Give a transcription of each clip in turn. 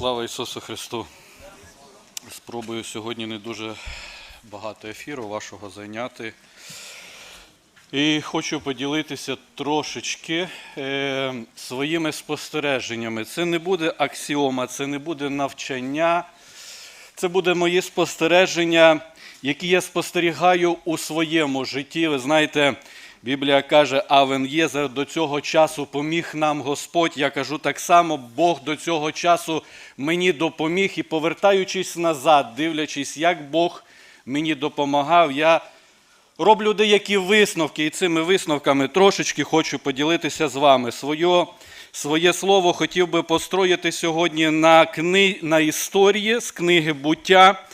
Слава Ісусу Христу! Спробую сьогодні не дуже багато ефіру вашого зайняти. І хочу поділитися трошечки е, своїми спостереженнями. Це не буде аксіома, це не буде навчання, це буде мої спостереження, які я спостерігаю у своєму житті. Ви знаєте, Біблія каже, Авен Єзер до цього часу поміг нам Господь. Я кажу так само, Бог до цього часу мені допоміг. І повертаючись назад, дивлячись, як Бог мені допомагав, я роблю деякі висновки, і цими висновками трошечки хочу поділитися з вами. Своє, своє слово хотів би построїти сьогодні на, кни, на історії з книги буття.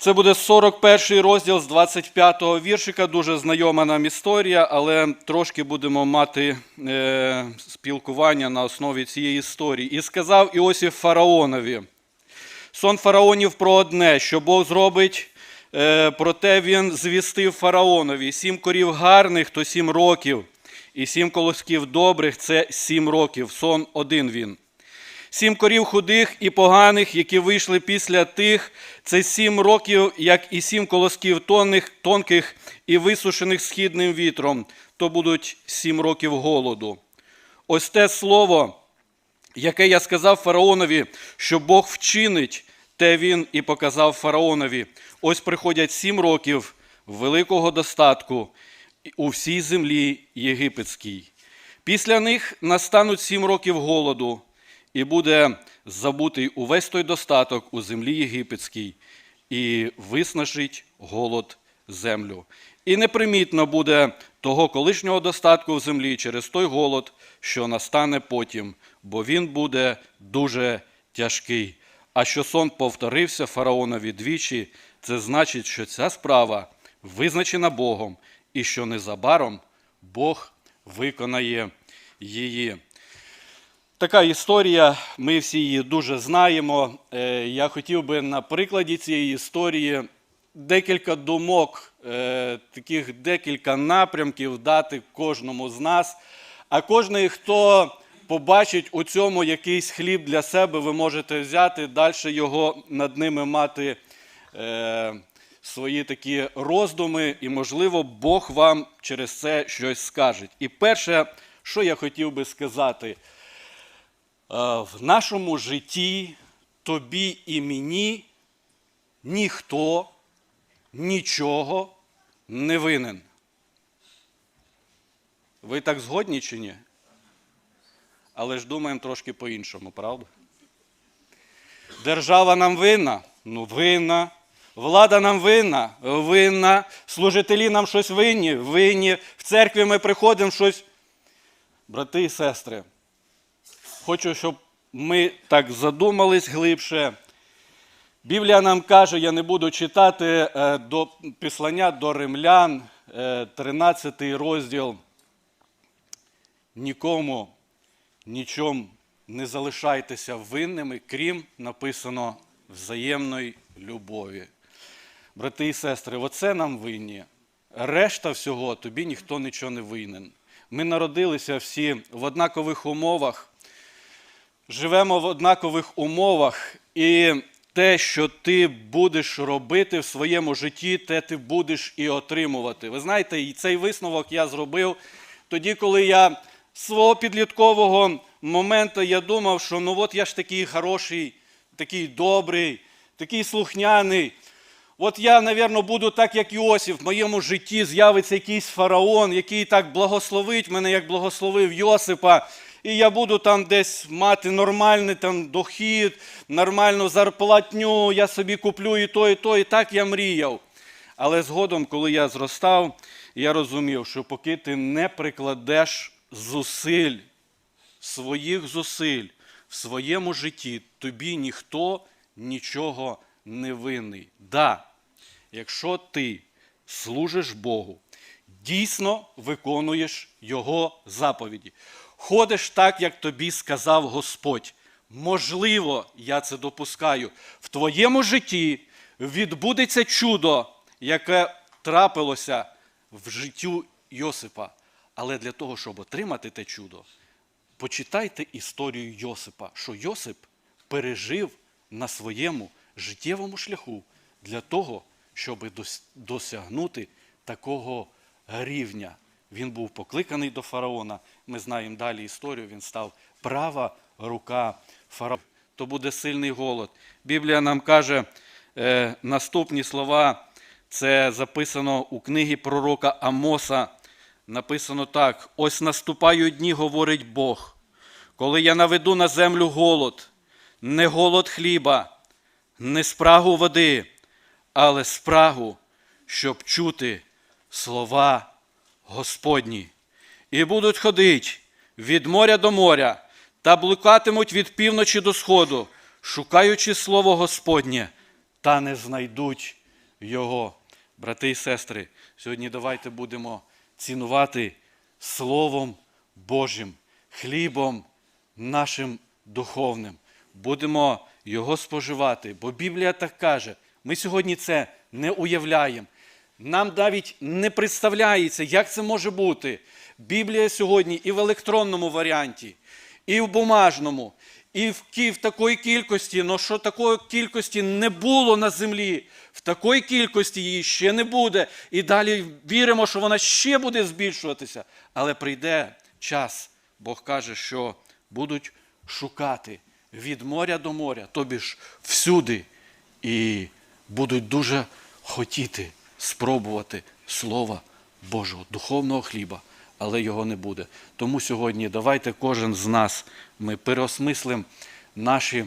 Це буде 41 розділ з 25 го віршика, дуже знайома нам історія, але трошки будемо мати е, спілкування на основі цієї історії. І сказав Іосиф фараонові: сон фараонів про одне, що Бог зробить, е, проте він звістив фараонові: сім корів гарних, то сім років, і сім колосків добрих це сім років. Сон один він. Сім корів худих і поганих, які вийшли після тих, це сім років, як і сім колосків тонних, тонких і висушених східним вітром, то будуть сім років голоду. Ось те слово, яке я сказав фараонові, що Бог вчинить, те він і показав фараонові. Ось приходять сім років великого достатку у всій землі єгипетській. Після них настануть сім років голоду, і буде забутий увесь той достаток у землі єгипетській, і виснажить голод землю. І непримітно буде того колишнього достатку в землі через той голод, що настане потім, бо він буде дуже тяжкий. А що сон повторився фараонові двічі, це значить, що ця справа визначена Богом, і що незабаром Бог виконає її. Така історія, ми всі її дуже знаємо. Е, Я хотів би на прикладі цієї історії декілька думок, е, таких декілька напрямків дати кожному з нас. А кожний, хто побачить у цьому якийсь хліб для себе, ви можете взяти, далі його над ними мати е, свої такі роздуми, і, можливо, Бог вам через це щось скаже. І перше, що я хотів би сказати. Е, в нашому житті тобі і мені ніхто нічого не винен. Ви так згодні чи ні? Але ж думаємо трошки по-іншому, правда? Держава нам винна? Ну, винна. Влада нам винна? Винна. Служителі нам щось винні? Винні. В церкві ми приходимо щось. Брати і сестри, Хочу, щоб ми так задумались глибше. Біблія нам каже, я не буду читати е, до післання до римлян, е, 13 розділ. Нікому нічому не залишайтеся винними, крім написано взаємної любові. Брати і сестри, оце нам винні. Решта всього тобі ніхто нічого не винен. Ми народилися всі в однакових умовах живемо в однакових умовах, і те, що ти будеш робити в своєму житті, те ти будеш і отримувати. Ви знаєте, і цей висновок я зробив тоді, коли я з свого підліткового моменту я думав, що ну от я ж такий хороший, такий добрий, такий слухняний. От я, мабуть, буду так, як Йосиф, в моєму житті з'явиться якийсь фараон, який так благословить мене, як благословив Йосипа і я буду там десь мати нормальний там дохід, нормальну зарплатню, я собі куплю і то, і то, і так я мріяв. Але згодом, коли я зростав, я розумів, що поки ти не прикладеш зусиль, своїх зусиль в своєму житті, тобі ніхто нічого не винний. Да, якщо ти служиш Богу, дійсно виконуєш Його заповіді ходиш так, як тобі сказав Господь. Можливо, я це допускаю. В твоєму житті відбудеться чудо, яке трапилося в життю Йосипа. Але для того, щоб отримати те чудо, почитайте історію Йосипа, що Йосип пережив на своєму життєвому шляху для того, щоб досягнути такого рівня. Він був покликаний до фараона. Ми знаємо далі історію. Він став права рука фараона. То буде сильний голод. Біблія нам каже е, наступні слова. Це записано у книгі пророка Амоса. Написано так: ось наступають дні, говорить Бог, коли я наведу на землю голод, не голод хліба, не спрагу води, але спрагу, щоб чути слова Господні. І будуть ходить від моря до моря та блукатимуть від півночі до сходу, шукаючи слово Господнє, та не знайдуть його. Брати і сестри, сьогодні давайте будемо цінувати Словом Божим, хлібом нашим духовним. Будемо його споживати, бо Біблія так каже. Ми сьогодні це не уявляємо. Нам навіть не представляється, як це може бути. Біблія сьогодні і в електронному варіанті, і в бумажному, і в, кі- в такої кількості, але що такої кількості не було на землі, в такої кількості її ще не буде. І далі віримо, що вона ще буде збільшуватися. Але прийде час, Бог каже, що будуть шукати від моря до моря, тобі ж всюди, і будуть дуже хотіти спробувати Слова Божого, духовного хліба, але його не буде. Тому сьогодні давайте кожен з нас ми переосмислимо наші,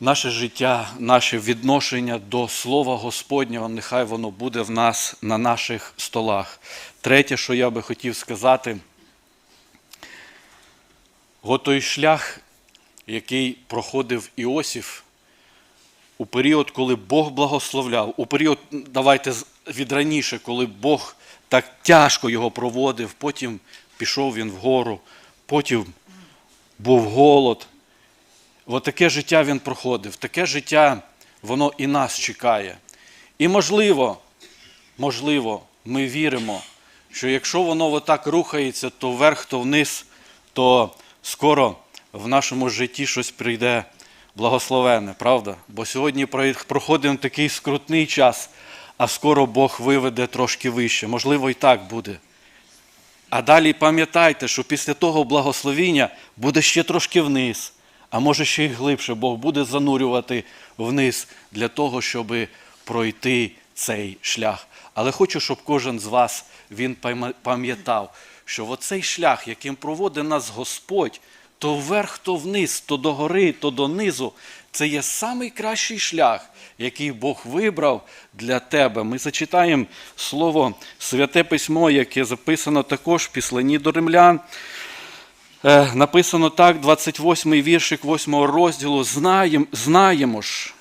наше життя, наше відношення до Слова Господнього. Нехай воно буде в нас на наших столах. Третє, що я би хотів сказати, той шлях, який проходив Іосиф у період, коли Бог благословляв, у період, давайте з- від раніше, коли Бог так тяжко його проводив, потім пішов він вгору, потім був голод. От таке життя він проходив, таке життя воно і нас чекає. І можливо, можливо, ми віримо, що якщо воно отак рухається, то вверх, то вниз, то скоро в нашому житті щось прийде благословенне, правда? Бо сьогодні про- проходимо такий скрутний час, а скоро Бог виведе трошки вище. Можливо, і так буде. А далі пам'ятайте, що після того благословіння буде ще трошки вниз, а може ще й глибше Бог буде занурювати вниз для того, щоб пройти цей шлях. Але хочу, щоб кожен з вас він пам'ятав, що оцей шлях, яким проводить нас Господь, то вверх, то вниз, то до гори, то донизу, це є самий кращий шлях, який Бог вибрав для тебе. Ми зачитаємо слово Святе Письмо, яке записано також в післанні до римлян. Е, Написано так, 28-й віршик 8 го розділу. Знаєм, знаємо ж,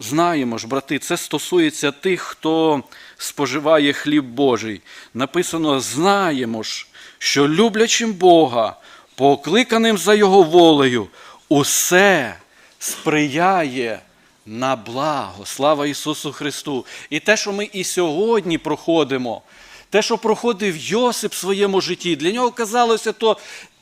знаємо ж, брати, це стосується тих, хто споживає хліб Божий. Написано, знаємо ж, що люблячим Бога, покликаним за Його волею, усе сприяє на благо. Слава Ісусу Христу! І те, що ми і сьогодні проходимо, те, що проходив Йосип в своєму житті, для нього казалося то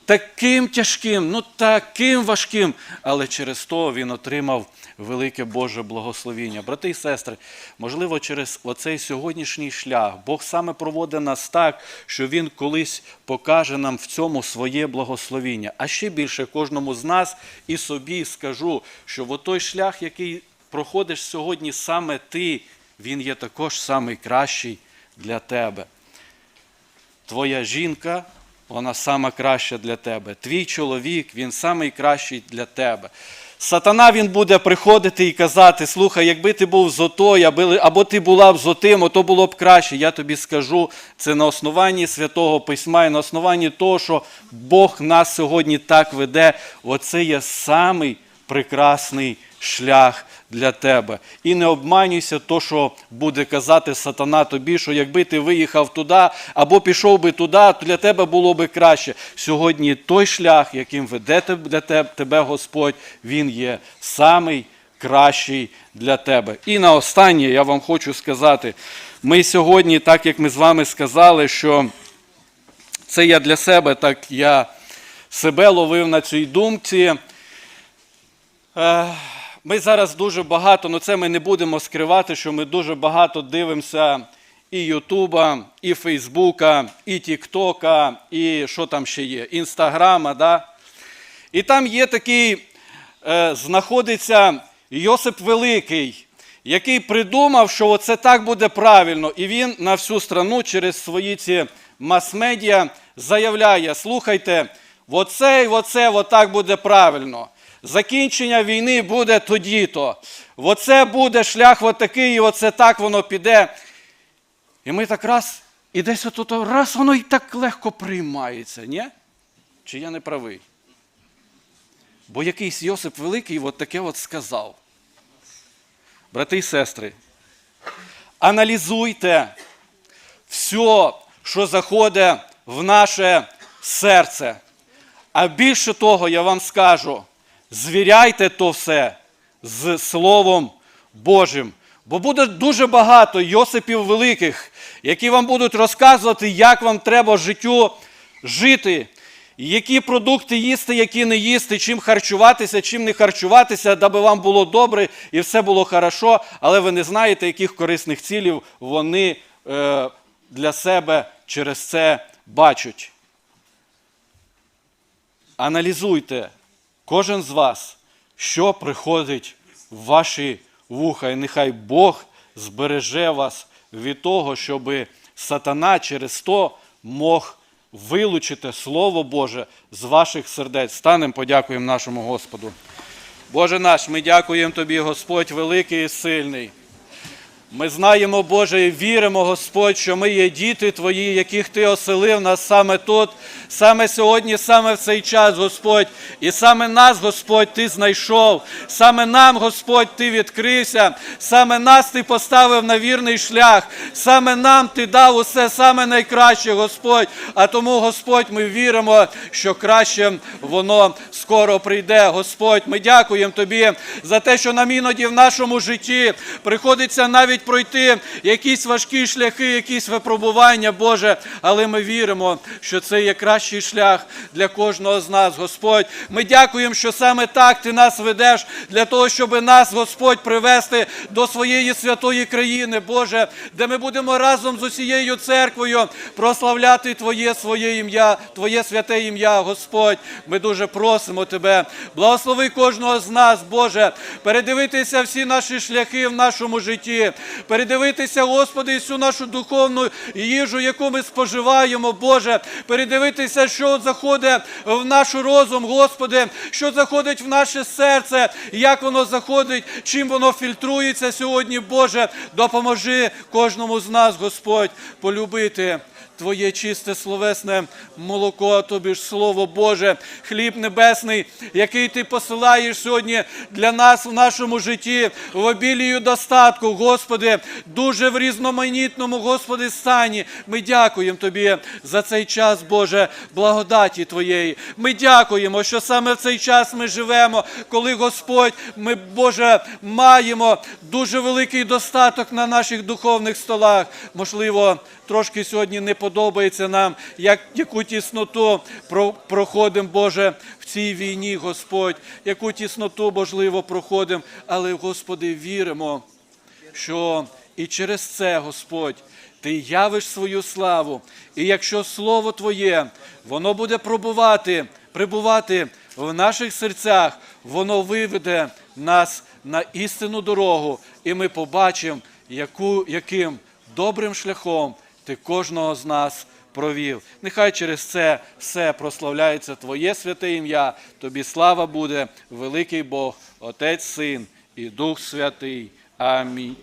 таким тяжким, ну таким важким, але через то він отримав велике Боже благословіння. Брати і сестри, можливо, через оцей сьогоднішній шлях Бог саме проводить нас так, що Він колись покаже нам в цьому своє благословіння. А ще більше кожному з нас і собі скажу, що в той шлях, який проходиш сьогодні саме ти, він є також самий кращий для тебе. Твоя жінка, вона сама краща для тебе. Твій чоловік, він самий кращий для тебе. Сатана він буде приходити і казати: слухай, якби ти був зотою, аби- або ти була б зотим, то було б краще. Я тобі скажу, це на основанні Святого Письма і на основанні того, що Бог нас сьогодні так веде. Оце є самий прекрасний шлях для тебе. І не обманюйся, то, що буде казати сатана тобі, що якби ти виїхав туди або пішов би туди, то для тебе було би краще. Сьогодні той шлях, яким веде для тебе, Господь, він є самий кращий для тебе. І на останнє я вам хочу сказати: ми сьогодні, так як ми з вами сказали, що це я для себе, так я себе ловив на цій думці. Ми зараз дуже багато, ну це ми не будемо скривати, що ми дуже багато дивимося і Ютуба, і Фейсбука, і Тіктока, і що там ще є, Інстаграма. Да? І там є такий, е, знаходиться Йосип Великий, який придумав, що оце так буде правильно. І він на всю страну через свої ці мас-медіа заявляє: слухайте, оце і оце отак буде правильно. Закінчення війни буде тоді-то. Оце буде шлях отакий, і оце так воно піде. І ми так раз, і десь отут раз воно і так легко приймається, ні? Чи я не правий? Бо якийсь Йосип Великий от таке от сказав. Брати і сестри, аналізуйте все, що заходить в наше серце. А більше того, я вам скажу, звіряйте то все з Словом Божим. Бо буде дуже багато Йосипів великих, які вам будуть розказувати, як вам треба життю жити, які продукти їсти, які не їсти, чим харчуватися, чим не харчуватися, даби вам було добре і все було хорошо, але ви не знаєте, яких корисних цілів вони е, для себе через це бачать. Аналізуйте, кожен з вас, що приходить в ваші вуха, і нехай Бог збереже вас від того, щоб сатана через то мог вилучити Слово Боже з ваших сердець. Станемо, подякуємо нашому Господу. Боже наш, ми дякуємо Тобі, Господь, великий і сильний. Ми знаємо, Боже, і віримо, Господь, що ми є діти Твої, яких Ти оселив нас саме тут, саме сьогодні, саме в цей час, Господь. І саме нас, Господь, Ти знайшов, саме нам, Господь, Ти відкрився, саме нас Ти поставив на вірний шлях, саме нам Ти дав усе саме найкраще, Господь. А тому, Господь, ми віримо, що краще воно скоро прийде. Господь, ми дякуємо Тобі за те, що нам іноді в нашому житті приходиться навіть пройти якісь важкі шляхи, якісь випробування, Боже, але ми віримо, що це є кращий шлях для кожного з нас, Господь. Ми дякуємо, що саме так Ти нас ведеш для того, щоб нас, Господь, привести до своєї святої країни, Боже, де ми будемо разом з усією церквою прославляти Твоє своє ім'я, Твоє святе ім'я, Господь. Ми дуже просимо Тебе. Благослови кожного з нас, Боже, передивитися всі наші шляхи в нашому житті, передивитися, Господи, всю нашу духовну їжу, яку ми споживаємо, Боже, передивитися, що заходить в наш розум, Господи, що заходить в наше серце, як воно заходить, чим воно фільтрується сьогодні, Боже, допоможи кожному з нас, Господь, полюбити. Твоє чисте словесне молоко, тобі ж Слово Боже, хліб небесний, який ти посилаєш сьогодні для нас в нашому житті, в обілію достатку, Господи, дуже в різноманітному, Господи, стані. Ми дякуємо Тобі за цей час, Боже, благодаті Твоєї. Ми дякуємо, що саме в цей час ми живемо, коли Господь, ми, Боже, маємо дуже великий достаток на наших духовних столах. Можливо, трошки сьогодні не подобається нам, як, яку тісноту про- проходимо, Боже, в цій війні, Господь, яку тісноту, можливо, проходимо, але, Господи, віримо, що і через це, Господь, Ти явиш свою славу. І якщо Слово Твоє, воно буде пробувати, прибувати в наших серцях, воно виведе нас на істинну дорогу, і ми побачимо, яку, яким добрим шляхом ти кожного з нас провів. Нехай через це все прославляється Твоє святе ім'я. Тобі слава буде, великий Бог, Отець, Син і Дух Святий. Амінь.